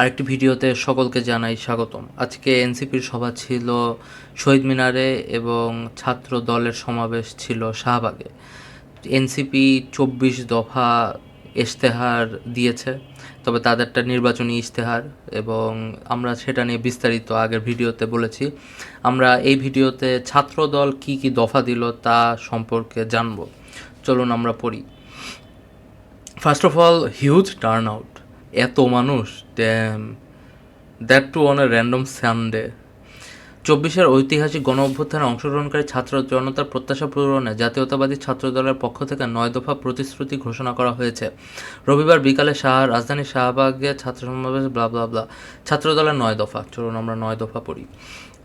আরেকটি ভিডিওতে সকলকে জানাই স্বাগতম। আজকে এনসিপির সভা ছিল শহীদ মিনারে এবং ছাত্র দলের সমাবেশ ছিল শাহবাগে। এনসিপি চব্বিশ দফা ইশতেহার দিয়েছে, তবে তাদেরটা নির্বাচনী ইশতেহার এবং আমরা সেটা নিয়ে বিস্তারিত আগের ভিডিওতে বলেছি। আমরা এই ভিডিওতে ছাত্র দল কী কী দফা দিল তা সম্পর্কে জানব। চলুন আমরা পড়ি। First of all huge turn out এত মানুষ damn that too on a random Sunday চব্বিশের ঐতিহাসিক গণ অভ্যুত্থানে অংশগ্রহণকারী ছাত্র জনতার প্রত্যাশা পূরণে জাতীয়তাবাদী ছাত্র দলের পক্ষ থেকে নয় দফা প্রতিশ্রুতি ঘোষণা করা হয়েছে। রবিবার বিকালে শাহ রাজধানী শাহবাগে ছাত্র সমাবেশ ব্লা ব্লা ব্লা ছাত্র দলের নয় দফা, চলুন আমরা নয় দফা পড়ি।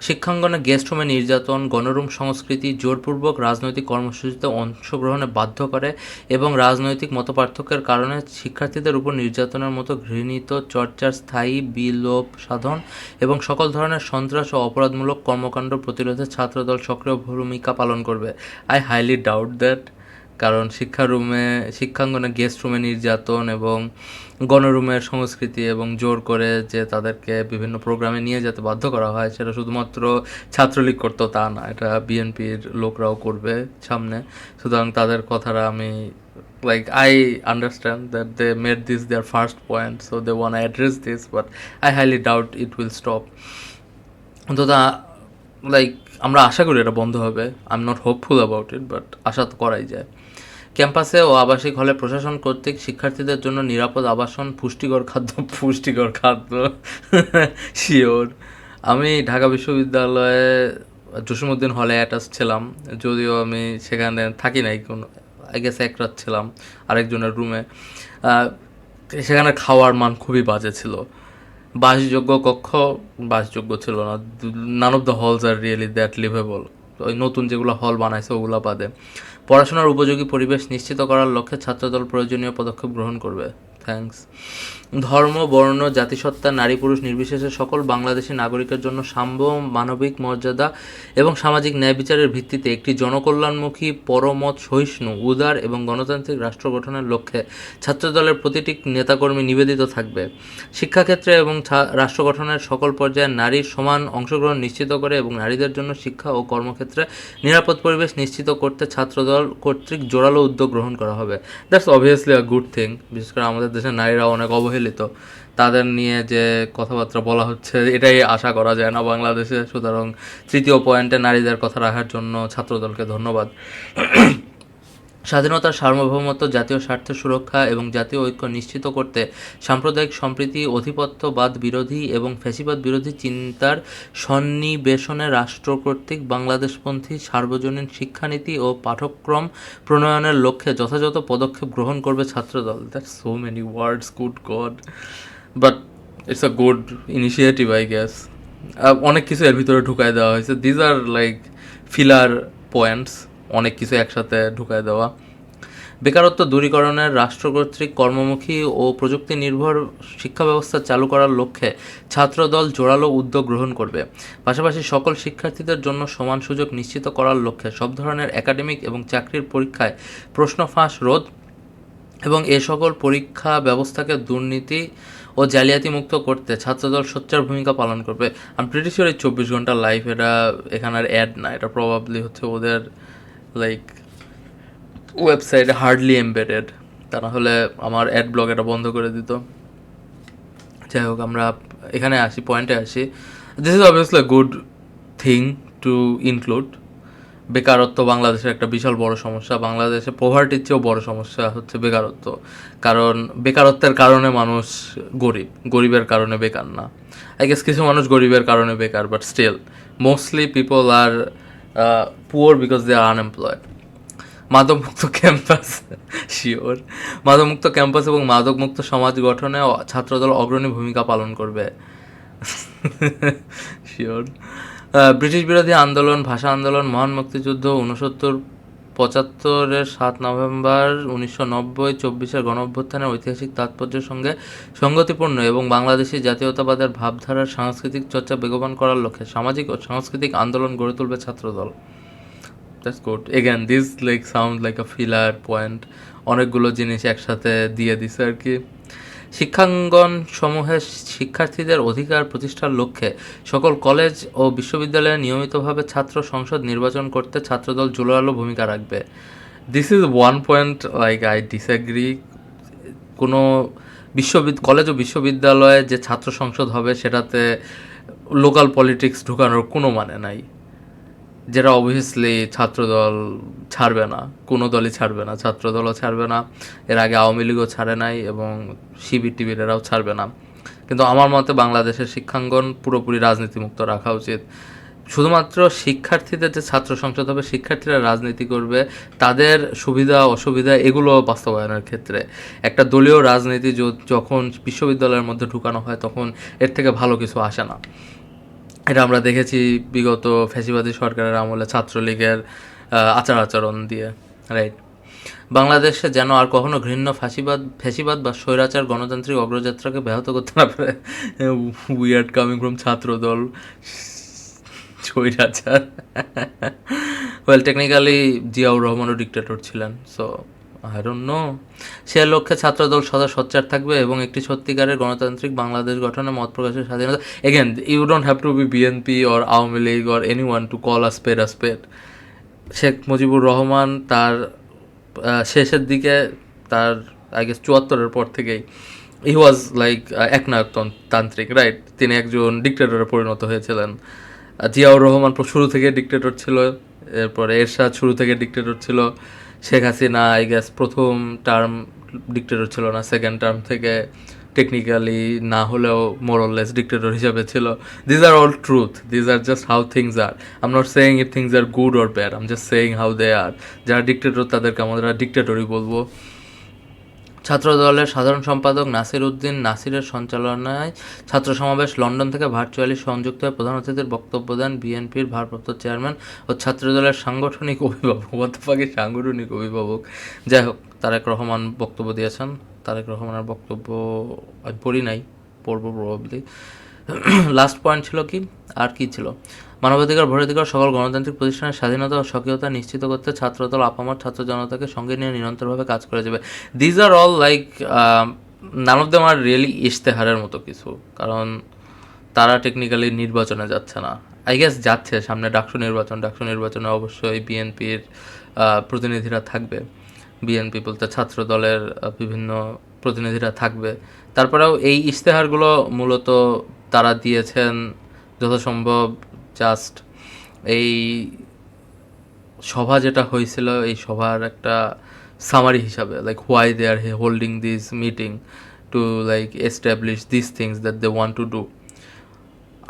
শিক্ষাঙ্গনে গেস্ট রুমে নির্যাতন, গণরুম সংস্কৃতি, জোরপূর্বক রাজনৈতিক কর্মসূচিতে অংশগ্রহণে বাধ্য করে এবং রাজনৈতিক মতপার্থক্যের কারণে শিক্ষার্থীদের উপর নির্যাতনের মতো ঘৃণিত, চর্চার স্থায়ী বিলোপ সাধন এবং সকল ধরনের সন্ত্রাস ও অপরাধমূলক কর্মকাণ্ড প্রতিরোধে ছাত্রদল সক্রিয় ভূমিকা পালন করবে। আই হাইলি ডাউট দ্যাট কারণ শিক্ষা রুমে শিক্ষাঙ্গনে গেস্ট রুমে নির্যাতন এবং গণরুমের সংস্কৃতি এবং জোর করে যে তাদেরকে বিভিন্ন প্রোগ্রামে নিয়ে যেতে বাধ্য করা হয় সেটা শুধুমাত্র ছাত্রলীগ করতো তা না এটা বিএনপির লোকরাও করবে সামনে। সুতরাং তাদের কথাটা আমি like I understand that they made this their first point, so they want to address this, but I highly doubt it will stop. অন্তত লাইক আমরা আশা করি এটা বন্ধ হবে। I am not hopeful about it but আশা তো করাই যায়। ক্যাম্পাসে ও আবাসিক হলে প্রশাসন কর্তৃক শিক্ষার্থীদের জন্য নিরাপদ আবাসন, পুষ্টিকর খাদ্য পুষ্টিকর খাদ্য, শিওর। আমি ঢাকা বিশ্ববিদ্যালয়ে জসিমুদ্দিন হলে অ্যাটাচ ছিলাম, যদিও আমি সেখানে থাকি নাই, কোনো আই গেস এক রাত ছিলাম আরেকজনের রুমে সেখানে খাওয়ার মান খুবই বাজে ছিল। বাসযোগ্য কক্ষ, বাসযোগ্য ছিল না। None of the halls are really that liveable ওই নতুন যেগুলো হল বানাইছে, ওগুলো বাদে। পড়াশোনার উপযোগী পরিবেশ নিশ্চিত করার লক্ষ্যে ছাত্রদল প্রয়োজনীয় পদক্ষেপ গ্রহণ করবে। থ্যাঙ্কস ধর্ম, বর্ণ, জাতিসত্তা, নারী, পুরুষ, নির্বিশেষে সকল বাংলাদেশি নাগরিকের জন্য সাম্য, মানবিক মর্যাদা এবং সামাজিক ন্যায় বিচারের ভিত্তিতে একটি জনকল্যাণমুখী, পরমত, সহিষ্ণু, উদার এবং গণতান্ত্রিক রাষ্ট্র গঠনের লক্ষ্যে ছাত্রদলের প্রতিটি নেতাকর্মী নিবেদিত থাকবে। শিক্ষাক্ষেত্রে এবং রাষ্ট্র গঠনের সকল পর্যায়ে নারীর সমান অংশগ্রহণ নিশ্চিত করে এবং নারীদের জন্য শিক্ষা ও কর্মক্ষেত্রে নিরাপদ পরিবেশ নিশ্চিত করতে ছাত্রদল কর্তৃক জোরালো উদ্যোগ গ্রহণ করা হবে। That's obviously a good thing বিশেষ করে আমাদের দেশের নারীরা অনেক অবহেলিত। তাদের নিয়ে যে কথাবার্তা বলা হচ্ছে, এটাই আশা করা যায় না বাংলাদেশে। সুতরাং তৃতীয় পয়েন্টে নারীদের কথা রাখার জন্য ছাত্রদলকে ধন্যবাদ। স্বাধীনতার সার্বভৌমত্ব, জাতীয় স্বার্থ সুরক্ষা এবং জাতীয় ঐক্য নিশ্চিত করতে সাম্প্রদায়িক সম্প্রীতি অধিপত্যবাদ বিরোধী এবং ফ্যাসিবাদ বিরোধী চিন্তার সন্নিবেশনে রাষ্ট্র কর্তৃক বাংলাদেশপন্থী সার্বজনীন শিক্ষানীতি ও পাঠ্যক্রম প্রণয়নের লক্ষ্যে যথাযথ পদক্ষেপ গ্রহণ করবে Chhatra Dal. That so many words good god but it's a good initiative I guess অনেক কিছু এর ভিতরে ঢুকায় দেওয়া হয়েছে। These are like filler points অনেক কিছু একসাথে ঢুকায় দেওয়া। বেকারত্ব দূরীকরণের রাষ্ট্র কর্তৃক কর্মমুখী ও প্রযুক্তি নির্ভর শিক্ষা ব্যবস্থা চালু করার লক্ষ্যে ছাত্রদল জোরালো উদ্যোগ গ্রহণ করবে। পাশাপাশি সকল শিক্ষার্থীদের জন্য সমান সুযোগ নিশ্চিত করার লক্ষ্যে সব ধরনের একাডেমিক এবং চাকরির পরীক্ষায় প্রশ্ন ফাঁস, রোধ এবং এ সকল পরীক্ষা ব্যবস্থাকে দুর্নীতি ও জালিয়াতি মুক্ত করতে ছাত্রদল সোচ্চার ভূমিকা পালন করবে। আমি প্রিটিশিওর এই চব্বিশ ঘণ্টা লাইফ এটা এখানে আর অ্যাড না, এটা প্রবাবলি হচ্ছে ওদের লাইক ওয়েবসাইট হার্ডলি এমবেডেড তা না হলে আমার অ্যাড ব্লগ এটা বন্ধ করে দিত। যাই হোক, আমরা এখানে আসি পয়েন্টে আসি। This is obviously good thing to include বেকারত্ব বাংলাদেশের একটা বিশাল বড় সমস্যা। বাংলাদেশে পোভার্টির চেয়েও বড় সমস্যা হচ্ছে বেকারত্ব। কারণ বেকারত্বের কারণে মানুষ গরিব। গরিবের কারণে বেকার না। আই গেস কিছু মানুষ গরিবের কারণে বেকার but still mostly people are poor because they are unemployed মাদকমুক্ত campus sure মাদকমুক্ত campus এবং মাদকমুক্ত সমাজ গঠনে ছাত্রদল অগ্রণী ভূমিকা পালন করবে। শিওর ব্রিটিশ বিরোধী আন্দোলন, ভাষা আন্দোলন, মহান মুক্তিযুদ্ধ উনসত্তর পঁচাত্তরের সাত নভেম্বর উনিশশো নব্বই চব্বিশের গণঅভ্যুত্থানের ঐতিহাসিক তাৎপর্যের সঙ্গে সঙ্গতিপূর্ণ এবং বাংলাদেশি জাতীয়তাবাদের ভাবধারার সাংস্কৃতিক চর্চা বেগবান করার লক্ষ্যে সামাজিক ও সাংস্কৃতিক আন্দোলন গড়ে তুলবে Chhatra Dal. That's good again this like sound like a filler point অনেকগুলো জিনিস একসাথে দিয়ে দিছে আর কি। শিক্ষাঙ্গন সমূহে শিক্ষার্থীদের অধিকার প্রতিষ্ঠার লক্ষ্যে সকল কলেজ ও বিশ্ববিদ্যালয়ে নিয়মিতভাবে ছাত্র সংসদ নির্বাচন করতে ছাত্রদল জোরালো ভূমিকা রাখবে। This is one point like I disagree কোনো বিশ্ববিদ, কলেজ ও বিশ্ববিদ্যালয়ে যে ছাত্র সংসদ হবে সেটাতে লোকাল পলিটিক্স ঢুকানোর কোনো মানে নাই। যেটা অবভিয়াসলি ছাত্রদল ছাড়বে না, কোনো দলই ছাড়বে না, ছাত্রদলও ছাড়বে না, এর আগে আওয়ামী লীগও ছাড়ে নাই এবং শিবির টিবির এরাও ছাড়বে না। কিন্তু আমার মতে বাংলাদেশের শিক্ষাঙ্গন পুরোপুরি রাজনীতিমুক্ত রাখা উচিত। শুধুমাত্র শিক্ষার্থীদের যে ছাত্র সংসদ হবে, শিক্ষার্থীরা রাজনীতি করবে, তাদের সুবিধা, অসুবিধা এগুলো বাস্তবায়নের ক্ষেত্রে। একটা দলীয় রাজনীতি যখন বিশ্ববিদ্যালয়ের মধ্যে ঢুকানো হয়, তখন এর থেকে ভালো কিছু আসে না। এটা আমরা দেখেছি বিগত ফ্যাসিবাদী সরকারের আমলে ছাত্রলীগের আচার আচরণ দিয়ে রাইট বাংলাদেশে যেন আর কখনো ঘৃণ্য ফাঁসিবাদ ফ্যাসিবাদ বা স্বৈরাচার গণতান্ত্রিক অগ্রযাত্রাকে ব্যাহত করতে না পারে। উইয়ার্ড কামিং ফ্রম ছাত্রদল, স্বৈরাচার। ওয়েল টেকনিক্যালি জিয়াউর রহমানও ডিক্টেটর ছিলেন সো নো সে লক্ষ্যে ছাত্রদল সদা সোচ্চার থাকবে এবং একটি সত্যিকারের গণতান্ত্রিক বাংলাদেশ গঠনে মত প্রকাশের স্বাধীনতা। Again you don't have to be BNP or Awami League or any one to call a spade a spade Sheikh Mujibur Rahman তার শেষের দিকে তার আই গেস চুয়াত্তরের পর থেকেই হি ওয়াজ লাইক একনায়কতন- তান্ত্রিক রাইট তিনি একজন ডিক্টেটরে পরিণত হয়েছিলেন। জিয়াউর রহমান শুরু থেকে ডিক্টেটর ছিল, এরপরে এরশাদ শুরু থেকে ডিক্টেটর ছিল। শেখ হাসিনা আই গ্যাস প্রথম টার্ম ডিক্টেটর ছিল না সেকেন্ড টার্ম থেকে টেকনিক্যালি না হলেও মোরললেস ডিক্টেটর হিসাবে ছিল। These are all truth these are just how things are I'm not saying if things are good or bad I'm just saying how they are যারা dictator তাদেরকে আমরা ডিক্টেটরই বলব। ছাত্র দলের সাধারণ সম্পাদক নাসির উদ্দিন নাসিরের সঞ্চালনায় ছাত্র সমাবেশ লন্ডন থেকে ভার্চুয়ালি সংযুক্ত হয়ে প্রধান অতিথির বক্তব্য দেন বিএনপির ভারপ্রাপ্ত চেয়ারম্যান ও ছাত্র দলের সাংগঠনিক অভিভাবক গতপাকে সাংগঠনিক অভিভাবক। যাই হোক, তারেক রহমান বক্তব্য দিয়েছেন। তারেক রহমানের বক্তব্য আমি পড়ি নাই, পড়ব প্রবাবলি লাস্ট পয়েন্ট ছিল কি? আর কি ছিল? মানবাধিকার, ভোটাধিকার, সকল গণতান্ত্রিক প্রতিষ্ঠানের স্বাধীনতা ও স্বকীয়তা নিশ্চিত করতে ছাত্রদল আপামর ছাত্র জনতাকে সঙ্গে নিয়ে নিরন্তরভাবে কাজ করে যাবে। These are all like none of them are really ইশতেহারের মতো কিছু, কারণ তারা টেকনিক্যালি নির্বাচনে যাচ্ছে না। আই গেস যাচ্ছে, সামনে ডাকসু নির্বাচন, ডাকসু নির্বাচনে অবশ্যই বিএনপির প্রতিনিধিরা থাকবে। বিএনপি বলতে ছাত্র দলের বিভিন্ন প্রতিনিধিরা থাকবে। তারপরেও এই ইশতেহারগুলো মূলত তারা দিয়েছেন যথাসম্ভব জাস্ট এই সভা যেটা হয়েছিল, এই সভার একটা সামারি হিসাবে like why they are holding this meeting to like establish this things that they want to do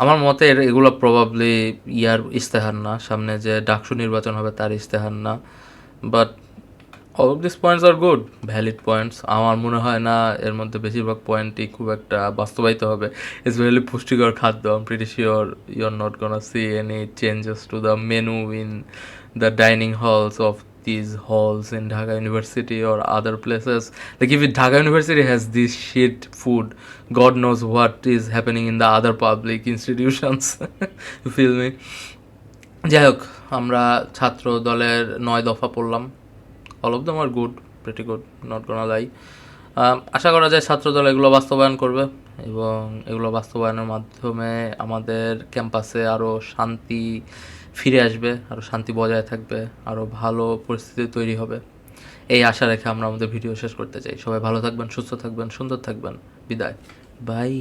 আমার মতে এগুলো প্রবাবলি ইয়ার ইশতেহার না, সামনে যে ডাকসু নির্বাচন হবে তার ইশতেহার না but all of this points are good valid points আমার মনে হয় না এর মধ্যে বেশিরভাগ পয়েন্টই খুব একটা বাস্তবায়িত হবে। ইটস ভেলি পুষ্টিকর খাদ্য I'm pretty sure you are not gonna see any changes to the menu in the dining halls of this halls in Dhaka University or other places like if Dhaka University has this shit food god knows what is happening in the other public institutions feel me যাই হোক, আমরা ছাত্র দলের নয় দফা পড়লাম। All of them are good pretty good not gonna lie আশা করা যায় ছাত্র দল এগুলো বাস্তবায়ন করবে এবং এগুলো বাস্তবায়নের মাধ্যমে আমাদের ক্যাম্পাসে আরও শান্তি ফিরে আসবে আরও শান্তি বজায় থাকবে আরও ভালো পরিস্থিতি তৈরি হবে। এই আশা রেখে আমরা আমাদের ভিডিও শেষ করতে চাই। সবাই ভালো থাকবেন, সুস্থ থাকবেন, সুন্দর থাকবেন। বিদায়। বাই